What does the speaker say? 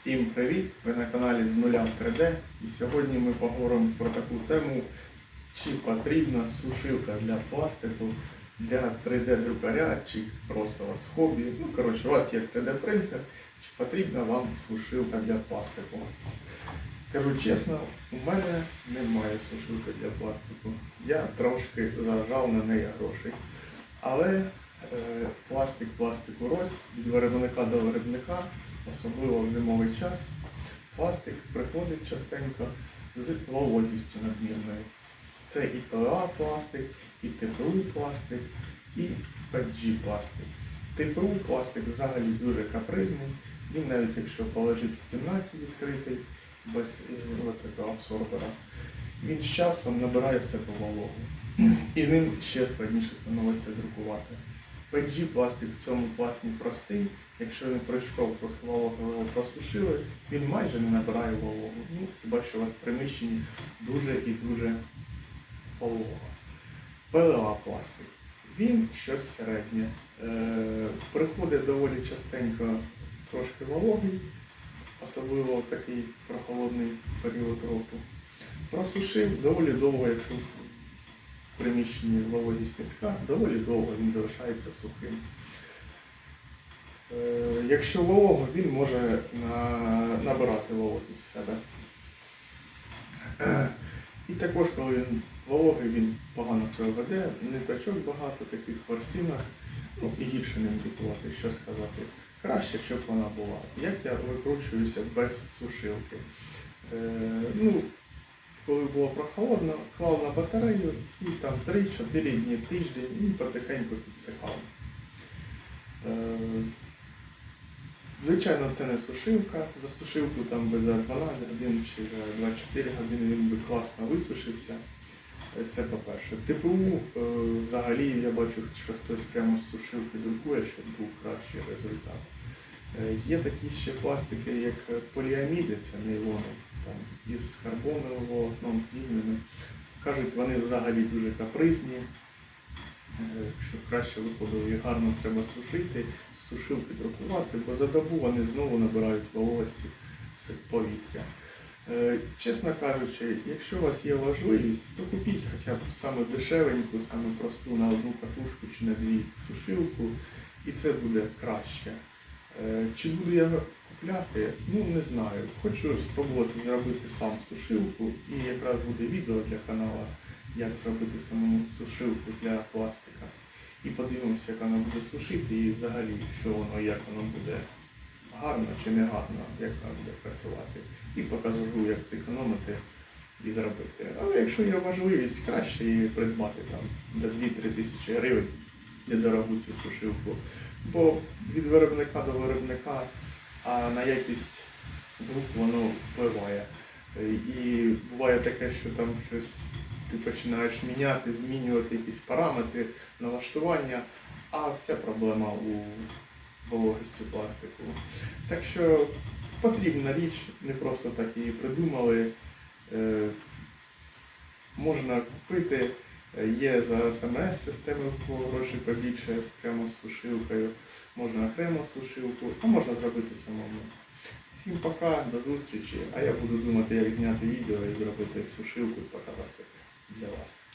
Всім привіт! Ви на каналі з нуля в 3D і сьогодні ми поговоримо про таку тему, чи потрібна сушилка для пластику, для 3D-друкаря, чи просто у вас хобі. Ну, коротше, у вас є 3D-принтер, чи потрібна вам сушилка для пластику. Скажу чесно, у мене немає сушилки для пластику. Я трошки заражав на неї грошей. Але е, пластик пластику рость від виробника до виробника, особливо в зимовий час, пластик приходить частенько з вологістю надмірною. Це і ПЛА пластик, і ТПУ пластик, і PG пластик. ТПУ пластик взагалі дуже капризний. Він навіть якщо полежить в кімнаті відкритий, без е, такого абсорбера, він з часом набирає в себе вологу. І ним ще складніше становиться друкувати. PG пластик в цьому пласті простий. Якщо він пройшов трохи вологи, його просушили, він майже не набирає вологу. Ну, хіба що у вас в приміщенні дуже і дуже волого. ПЛА пластик. Він щось середнє. Е, приходить доволі частенько трошки вологий, особливо в такий прохолодний період року. Просушив доволі довго, якщо приміщенні вологість низька, доволі довго він залишається сухим. Е, Якщо волого, він може набирати вологість в себе. І також, коли він вологий, він погано себе веде, ниточок багато, таких ворсинок, ну і гірше ним друкувати, що сказати. Краще, щоб вона була. Як я викручуюся без сушилки. Е, ну, було прохолодно, клав на батарею і там 3-4 дні тиждень і потихеньку підсихав. Е, Звичайно, це не сушилка. За сушилку там би за 12 годин чи за 24 години він би класно висушився. Е, Це по-перше. ТПУ е, взагалі я бачу, що хтось прямо з сушилки друкує, щоб був кращий результат. Є такі ще пластики, як поліаміди, це нейлони, там, із карбоновим волокном, з різними. Кажуть, вони взагалі дуже капризні, Е, щоб краще виходило і гарно треба сушити, сушилки друкувати, бо за добу вони знову набирають вологості з повітря. Е, Чесно кажучи, якщо у вас є важливість, то купіть хоча б саме дешевеньку, саме просту на одну катушку чи на дві сушилку, і це буде краще. Е, Чи буду я купляти? Ну не знаю. Хочу спробувати зробити сам сушилку, і якраз буде відео для каналу, як зробити саму сушилку для пластика. І подивимося, як вона буде сушити і взагалі, що воно, як воно буде гарно чи не гарно, як вона буде працювати. І покажу, як зекономити і зробити. Але якщо є можливість, краще її придбати там до 2-3 тисячі гривень недорогу цю сушилку. Бо від виробника до виробника, а на якість друк воно впливає. І буває таке, що там щось ти починаєш міняти, змінювати якісь параметри, налаштування, а вся проблема у вологості пластику. Так що потрібна річ, не просто так її придумали. Е, Можна купити, є за СМС системи гроші побільше з кремо сушилкою, можна окремо сушилку, а можна зробити самому. Всім пока, до зустрічі. А я буду думати, як зняти відео і зробити сушилку і показати для вас.